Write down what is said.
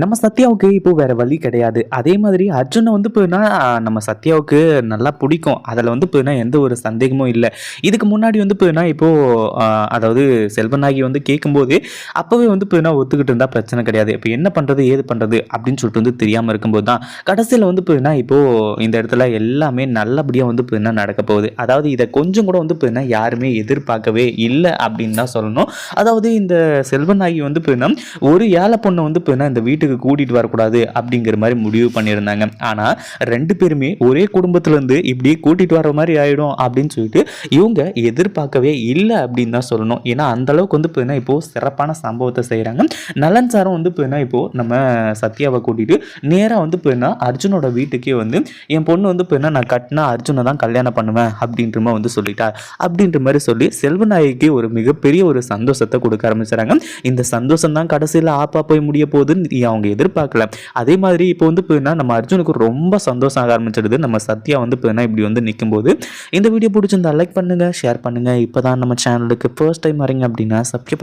நம்ம சத்யாவுக்கு இப்போ வேற வழி கிடையாது. அதே மாதிரி அர்ஜுனை வந்து போயினா நம்ம சத்யாவுக்கு நல்லா பிடிக்கும். அதில் வந்து போயினா எந்த ஒரு சந்தேகமும் இல்லை. இதுக்கு முன்னாடி வந்து போயினா இப்போ அதாவது செல்வநாயகி வந்து கேட்கும்போது அப்போவே வந்து போயினா ஒத்துக்கிட்டு இருந்தால் பிரச்சனை கிடையாது. இப்போ என்ன பண்ணுறது ஏது பண்ணுறது அப்படின்னு சொல்லிட்டு வந்து தெரியாமல் இருக்கும்போது தான் கடைசியில் வந்து போயினா இப்போ இந்த இடத்துல எல்லாமே நல்லபடியாக வந்து போயினா நடக்க போகுது. அதாவது இதை கொஞ்சம் கூட வந்து போயினா யாருமே எதிர்பார்க்கவே இல்லை அப்படின்னு தான் சொல்லணும். அதாவது இந்த செல்வநாயகி வந்து போயினா ஒரு ஏழை பொண்ணை வந்து போயினா இந்த வீட்டு வீட்டுக்கு கூட்டிகிட்டு வரக்கூடாது அப்படிங்கிற மாதிரி முடிவு பண்ணியிருந்தாங்க. ஆனால் ரெண்டு பேருமே ஒரே குடும்பத்துலேருந்து இப்படியே கூட்டிகிட்டு வர மாதிரி ஆகிடும் அப்படின்னு சொல்லிட்டு இவங்க எதிர்பார்க்கவே இல்லை அப்படின்னு தான் சொல்லணும். ஏன்னா அந்த அளவுக்கு வந்து போயினா இப்போது சிறப்பான சம்பவத்தை செய்கிறாங்க நலன் சாரும் வந்து என்ன இப்போது நம்ம சத்யாவை கூட்டிகிட்டு நேராக வந்து போயினா அர்ஜுனோட வீட்டுக்கே வந்து என் பொண்ணு வந்து போயினா நான் கட்டினா அர்ஜுனை தான் கல்யாணம் பண்ணுவேன் அப்படின்ற மாதிரி வந்து சொல்லிட்டா அப்படின்ற மாதிரி சொல்லி செல்வநாயகிக்கு ஒரு மிகப்பெரிய ஒரு சந்தோஷத்தை கொடுக்க ஆரம்பிச்சாங்க இந்த சந்தோஷம் தான் கடைசியில் ஆப்பா போய் முடிய போகுதுன்னு அவங்க எதிர்பார்க்கல. அதே மாதிரி இப்போ வந்து போயினா நம்ம அர்ஜுனுக்கு ரொம்ப சந்தோஷம் ஆக ஆரம்பிச்சிடுது. நம்ம சத்யா வந்து போயினா இப்படி வந்து நிற்கும்போது இந்த வீடியோ பிடிச்சிருந்தா லைக் பண்ணுங்க ஷேர் பண்ணுங்க. இப்போ தான் நம்ம சேனலுக்கு ஃபர்ஸ்ட் டைம் வரீங்க அப்படின்னா சப்ஸ்கிரைப்